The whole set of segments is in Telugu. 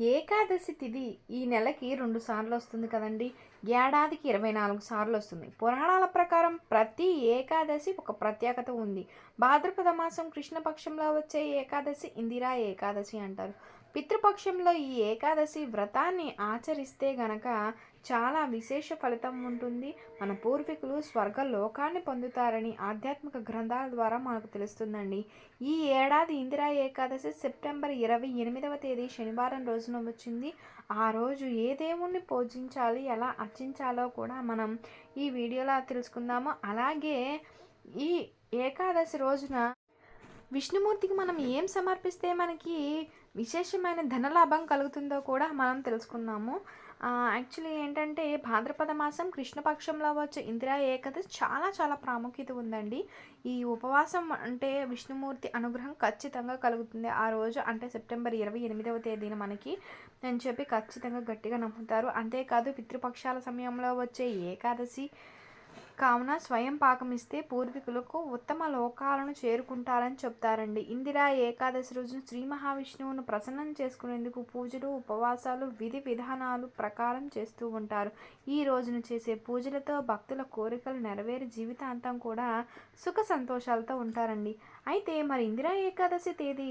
ఏకాదశి తిథి ఈ నెలకి రెండు సార్లు వస్తుంది కదండి. ఏడాదికి ఇరవై నాలుగు సార్లు వస్తుంది. పురాణాల ప్రకారం ప్రతి ఏకాదశి ఒక ప్రత్యేకత ఉంది. భాద్రపద మాసం కృష్ణపక్షంలో వచ్చే ఏకాదశి ఇందిరా ఏకాదశి అంటారు. పితృపక్షంలో ఈ ఏకాదశి వ్రతాన్ని ఆచరిస్తే గనక చాలా విశేష ఫలితం ఉంటుంది. మన పూర్వీకులు స్వర్గ లోకాన్ని పొందుతారని ఆధ్యాత్మిక గ్రంథాల ద్వారా మనకు తెలుస్తుందండి. ఈ ఏడాది ఇందిరా ఏకాదశి సెప్టెంబర్ ఇరవై ఎనిమిదవ తేదీ శనివారం రోజున వచ్చింది. ఆ రోజు ఏ దేవుణ్ణి పూజించాలి ఎలా అర్చించాలో కూడా మనం ఈ వీడియోలో తెలుసుకుందాము. అలాగే ఈ ఏకాదశి రోజున విష్ణుమూర్తికి మనం ఏం సమర్పిస్తే మనకి విశేషమైన ధనలాభం కలుగుతుందో కూడా మనం తెలుసుకుందాము యాక్చువల్లీ ఏంటంటే భాద్రపద మాసం కృష్ణపక్షంలో వచ్చే ఇందిరా ఏకాదశి చాలా చాలా ప్రాముఖ్యత ఉందండి. ఈ ఉపవాసం అంటే విష్ణుమూర్తి అనుగ్రహం ఖచ్చితంగా కలుగుతుంది. ఆ రోజు అంటే సెప్టెంబర్ ఇరవై ఎనిమిదవ తేదీన మనకి అని చెప్పి ఖచ్చితంగా గట్టిగా నమ్ముతారు. అంతేకాదు పితృపక్షాల సమయంలో వచ్చే ఏకాదశి కావున స్వయం పాకం ఇస్తే పూర్వీకులకు ఉత్తమ లోకాలను చేరుకుంటారని చెప్తారండి. ఇందిరా ఏకాదశి రోజున శ్రీ మహావిష్ణువును ప్రసన్నం చేసుకునేందుకు పూజలు ఉపవాసాలు విధి విధానాలు ప్రకారం చేస్తూ ఉంటారు. ఈ రోజున చేసే పూజలతో భక్తుల కోరికలు నెరవేరి జీవితాంతం కూడా సుఖ సంతోషాలతో ఉంటారండి. అయితే మరి ఇందిరా ఏకాదశి తేదీ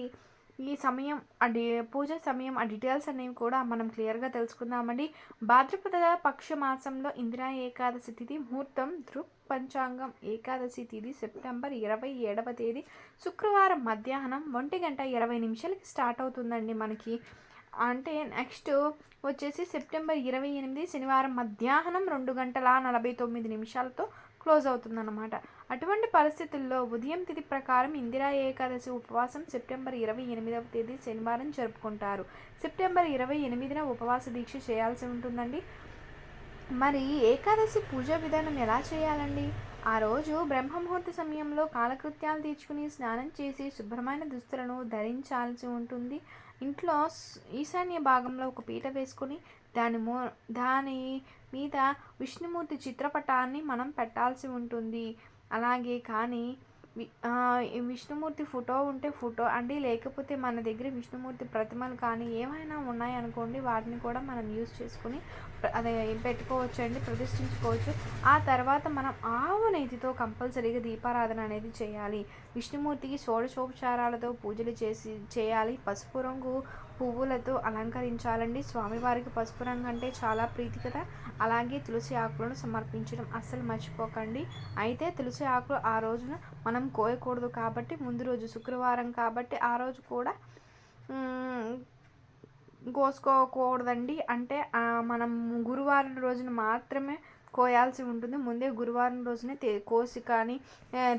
ఈ సమయం ఆ పూజ సమయం ఆ డీటెయిల్స్ అనేవి కూడా మనం క్లియర్గా తెలుసుకుందామండి. భాద్రపద పక్ష మాసంలో ఇందిరా ఏకాదశి తిథి ముహూర్తం దృక్ పంచాంగం ఏకాదశి తిథి సెప్టెంబర్ ఇరవై ఏడవ తేదీ శుక్రవారం మధ్యాహ్నం ఒంటి గంట ఇరవై నిమిషాలకి స్టార్ట్ అవుతుందండి మనకి. అంటే నెక్స్ట్ వచ్చేసి సెప్టెంబర్ ఇరవై ఎనిమిది శనివారం మధ్యాహ్నం రెండు గంటల నలభై తొమ్మిది నిమిషాలతో క్లోజ్ అవుతుందన్నమాట. అటువంటి పరిస్థితుల్లో ఉదయం తిథి ప్రకారం ఇందిరా ఏకాదశి ఉపవాసం సెప్టెంబర్ ఇరవై ఎనిమిదవ తేదీ శనివారం జరుపుకుంటారు. సెప్టెంబర్ ఇరవై ఎనిమిదిన ఉపవాస దీక్ష చేయాల్సి ఉంటుందండి. మరి ఏకాదశి పూజా విధానం ఎలా చేయాలండి? ఆ రోజు బ్రహ్మముహూర్త సమయంలో కాలకృత్యాలు తీర్చుకుని స్నానం చేసి శుభ్రమైన దుస్తులను ధరించాల్సి ఉంటుంది. ఇంట్లో ఈశాన్య భాగంలో ఒక పీట వేసుకొని దాని మో దాని మీద విష్ణుమూర్తి చిత్రపటాన్ని మనం పెట్టాల్సి ఉంటుంది. అలాగే కానీ విష్ణుమూర్తి ఫోటో ఉంటే ఫోటో అండి. లేకపోతే మన దగ్గర విష్ణుమూర్తి ప్రతిమలు కానీ ఏమైనా ఉన్నాయనుకోండి వాటిని కూడా మనం యూజ్ చేసుకుని అదే పెట్టుకోవచ్చు అండి ప్రతిష్ఠించుకోవచ్చు. ఆ తర్వాత మనం ఆవు నేతితో కంపల్సరీగా దీపారాధన అనేది చేయాలి. విష్ణుమూర్తికి షోడశోపచారాలతో పూజలు చేసి చేయాలి. పసుపు రంగు పువ్వులతో అలంకరించాలండి. స్వామివారికి పసుపు రంగు అంటే చాలా ప్రీతి కదా. అలాగే తులసి ఆకులను సమర్పించడం అస్సలు మర్చిపోకండి. అయితే తులసి ఆకులు ఆ రోజున మనం కోయకూడదు కాబట్టి ముందు రోజు శుక్రవారం కాబట్టి ఆ రోజు కూడా కోసుకోకూడదండి. అంటే మనం గురువారం రోజున మాత్రమే కోయాల్సి ఉంటుంది. ముందే గురువారం రోజునే తె కోసి కానీ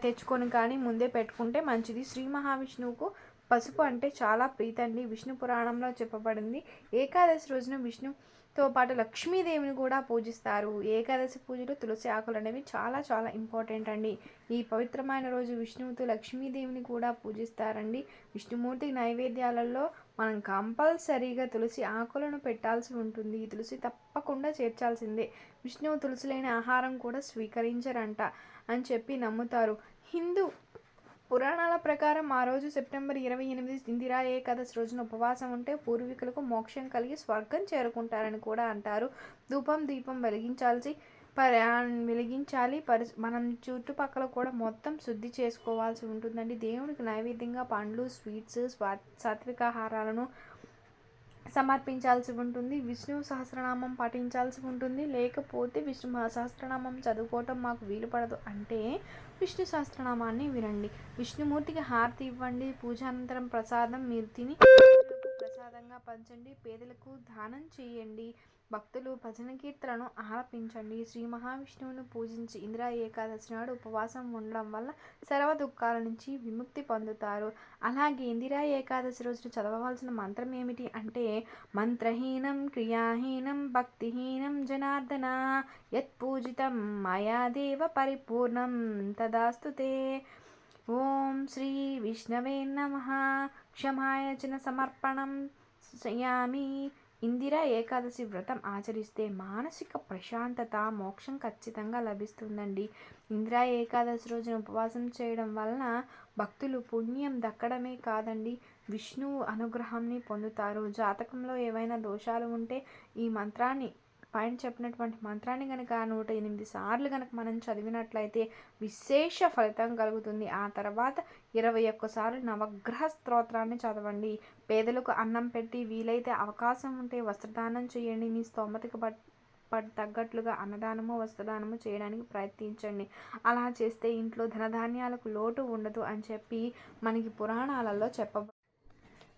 తెచ్చుకొని కానీ ముందే పెట్టుకుంటే మంచిది. శ్రీ మహావిష్ణువుకు పసుపు అంటే చాలా ప్రీతండి. విష్ణు పురాణంలో చెప్పబడింది. ఏకాదశి రోజున విష్ణుతో పాటు లక్ష్మీదేవిని కూడా పూజిస్తారు. ఏకాదశి పూజలు తులసి ఆకులు అనేవి చాలా చాలా ఇంపార్టెంట్ అండి. ఈ పవిత్రమైన రోజు విష్ణువుతో లక్ష్మీదేవిని కూడా పూజిస్తారండి. విష్ణుమూర్తి నైవేద్యాలలో మనం కంపల్సరీగా తులసి ఆకులను పెట్టాల్సి ఉంటుంది. ఈ తులసి తప్పకుండా చేర్చాల్సిందే. విష్ణువు తులసి లేని ఆహారం కూడా స్వీకరించరంట అని చెప్పి నమ్ముతారు. హిందూ పురాణాల ప్రకారం ఆ రోజు సెప్టెంబర్ ఇరవై ఎనిమిది ఇందిరా ఏకాదశి రోజున ఉపవాసం ఉంటే పూర్వీకులకు మోక్షం కలిగి స్వర్గం చేరుకుంటారని కూడా అంటారు. ధూపం దీపం వెలిగించాల్సి పరి వెలిగించాలి. పరి మనం చుట్టుపక్కల కూడా మొత్తం శుద్ధి చేసుకోవాల్సి ఉంటుందండి. దేవునికి నైవేద్యంగా పండ్లు స్వీట్స్ స్వా సాత్వికాహారాలను సమర్పించాల్సి ఉంటుంది. విష్ణు సహస్రనామం పఠించాల్సి ఉంటుంది. లేకపోతే విష్ణు సహస్రనామం చదువుకోవటం మాకు వీలు పడదు. అంటే విష్ణు సహస్రనామాన్ని వినండి. విష్ణుమూర్తికి హారతి ఇవ్వండి. పూజానంతరం ప్రసాదం మీరు తిని ప్రసాదంగా పంచండి. పేదలకు దానం చేయండి. భక్తులు భజన కీర్తనను ఆలపించండి. శ్రీ మహావిష్ణువును పూజించి ఇందిరా ఏకాదశి నాడు ఉపవాసం ఉండడం వల్ల సర్వ దుఃఖాల నుంచి విముక్తి పొందుతారు. అలాగే ఇందిరా ఏకాదశి రోజున చదవవలసిన మంత్రం ఏమిటి అంటే మంత్రహీనం క్రియాహీనం భక్తిహీనం జనార్దన యత్ పూజితం మయాదేవ పరిపూర్ణం తదాస్తుతే ఓం శ్రీ విష్ణవే నమ. క్షమాయచన సమర్పణం శ్రయామి ఇందిరా ఏకాదశి వ్రతం ఆచరిస్తే మానసిక ప్రశాంతత మోక్షం ఖచ్చితంగా లభిస్తుందండి. ఇందిరా ఏకాదశి రోజున ఉపవాసం చేయడం వలన భక్తులు పుణ్యం దక్కడమే కాదండి. విష్ణువు అనుగ్రహాన్ని పొందుతారు. జాతకంలో ఏవైనా దోషాలు ఉంటే ఈ మంత్రాన్ని పైన చెప్పినటువంటి మంత్రాన్ని కనుక నూట ఎనిమిది సార్లు కనుక మనం చదివినట్లయితే విశేష ఫలితం కలుగుతుంది. ఆ తర్వాత ఇరవై ఒక్కసార్లు నవగ్రహ స్తోత్రాన్ని చదవండి. పేదలకు అన్నం పెట్టి వీలైతే అవకాశం ఉంటే వస్త్రదానం చేయండి. మీ స్తోమతికి బట్ తగ్గట్లుగా అన్నదానము వస్త్రదానము చేయడానికి ప్రయత్నించండి. అలా చేస్తే ఇంట్లో ధనధాన్యాలకు లోటు ఉండదు అని చెప్పి మనకి పురాణాలలో చెప్ప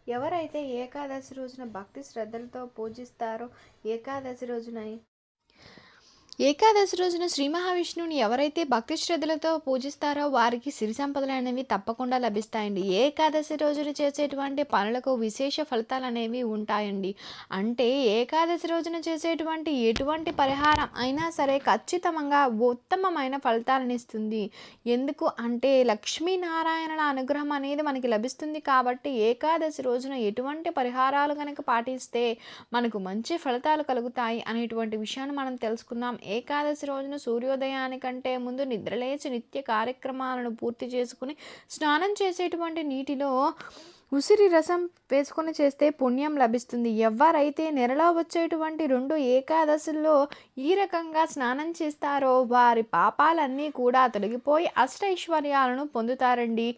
ఎవరైతే ఏకాదశి రోజున భక్తి శ్రద్ధలతో పూజిస్తారో ఏకాదశి రోజున ఏకాదశి రోజున శ్రీ మహావిష్ణువుని ఎవరైతే భక్తి శ్రద్ధలతో పూజిస్తారో వారికి సిరి సంపదలు అనేవి తప్పకుండా లభిస్తాయండి. ఏకాదశి రోజున చేసేటువంటి పనులకు విశేష ఫలితాలు అనేవి ఉంటాయండి. అంటే ఏకాదశి రోజున చేసేటువంటి ఎటువంటి పరిహారం అయినా సరే ఖచ్చితంగా ఉత్తమమైన ఫలితాలను ఇస్తుంది. ఎందుకు అంటే లక్ష్మీనారాయణల అనుగ్రహం అనేది మనకి లభిస్తుంది కాబట్టి ఏకాదశి రోజున ఎటువంటి పరిహారాలు కనుక పాటిస్తే మనకు మంచి ఫలితాలు కలుగుతాయి అనేటువంటి విషయాన్ని మనం తెలుసుకుందాం. ఏకాదశి రోజున సూర్యోదయానికంటే ముందు నిద్రలేచి నిత్య కార్యక్రమాలను పూర్తి చేసుకుని స్నానం చేసేటువంటి నీటిలో ఉసిరి రసం వేసుకొని చేస్తే పుణ్యం లభిస్తుంది. ఎవరైతే నెలలో వచ్చేటువంటి రెండు ఏకాదశుల్లో ఈ రకంగా స్నానం చేస్తారో వారి పాపాలన్నీ కూడా తొలగిపోయి అష్టైశ్వర్యాలను పొందుతారండి.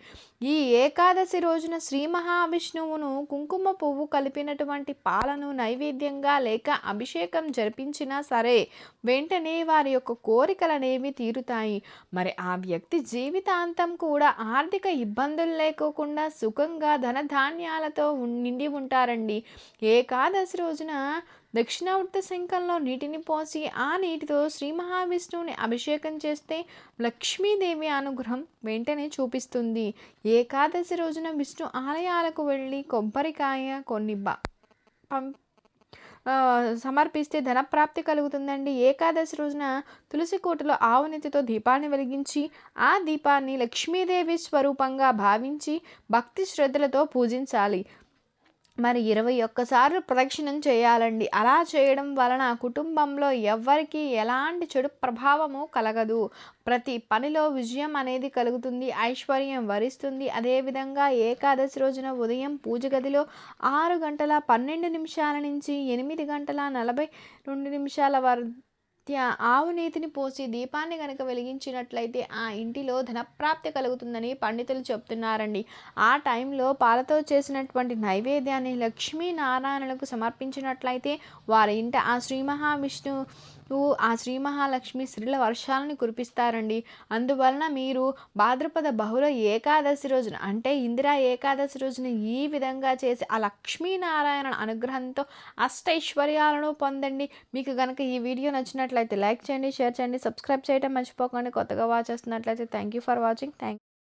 ఈ ఏకాదశి రోజున శ్రీ మహావిష్ణువును కుంకుమ పువ్వు కలిపినటువంటి పాలను నైవేద్యంగా లేక అభిషేకం జరిపించినా సరే వెంటనే వారి యొక్క కోరికలనేవి తీరుతాయి. మరి ఆ వ్యక్తి జీవితాంతం కూడా ఆర్థిక ఇబ్బందులు లేకోకుండా సుఖంగా ధనధాన్యాలతో నిండి ఉంటారండి. ఏకాదశి రోజున దక్షిణావృత శంఖంలో నీటిని పోసి ఆ నీటితో శ్రీ మహావిష్ణువుని అభిషేకం చేస్తే లక్ష్మీదేవి అనుగ్రహం వెంటనే చూపిస్తుంది. ఏకాదశి రోజున విష్ణు ఆలయాలకు వెళ్ళి కొబ్బరికాయ కొన్ని బ పం సమర్పిస్తే ధనప్రాప్తి కలుగుతుందండి. ఏకాదశి రోజున తులసి కోటలో ఆవునెత్తితో దీపాన్ని వెలిగించి ఆ దీపాన్ని లక్ష్మీదేవి స్వరూపంగా భావించి భక్తి శ్రద్ధలతో పూజించాలి. మరి ఇరవై ఒక్కసార్లు ప్రదక్షిణం చేయాలండి. అలా చేయడం వలన కుటుంబంలో ఎవ్వరికీ ఎలాంటి చెడు ప్రభావము కలగదు. ప్రతి పనిలో విజయం అనేది కలుగుతుంది ఐశ్వర్యం వరిస్తుంది. అదేవిధంగా ఏకాదశి రోజున ఉదయం పూజ గదిలో ఆరు గంటల పన్నెండు నిమిషాల నుంచి ఎనిమిది గంటల నలభై రెండు నిమిషాల వరకు ఆవు నీతిని పోసి దీపాన్ని కనుక వెలిగించినట్లయితే ఆ ఇంటిలో ధనప్రాప్తి కలుగుతుందని పండితులు చెప్తున్నారండి. ఆ టైంలో పాలతో చేసినటువంటి నైవేద్యాన్ని లక్ష్మీనారాయణలకు సమర్పించినట్లయితే వారి ఇంట ఆ శ్రీ మహావిష్ణువు ఆ శ్రీ మహాలక్ష్మి శ్రీల వర్షాలను కురిపిస్తారండి. అందువలన మీరు భాద్రపద బహుళ ఏకాదశి రోజున అంటే ఇందిరా ఏకాదశి రోజున ఈ విధంగా చేసి ఆ లక్ష్మీనారాయణ అనుగ్రహంతో అష్టైశ్వర్యాలను పొందండి. మీకు కనుక ఈ వీడియో నచ్చినట్లయితే లైక్ చేయండి షేర్ చేయండి సబ్స్క్రైబ్ చేయడం మర్చిపోకండి. కొత్తగా వాచ్ చేస్తున్నట్లయితే thank you for watching thank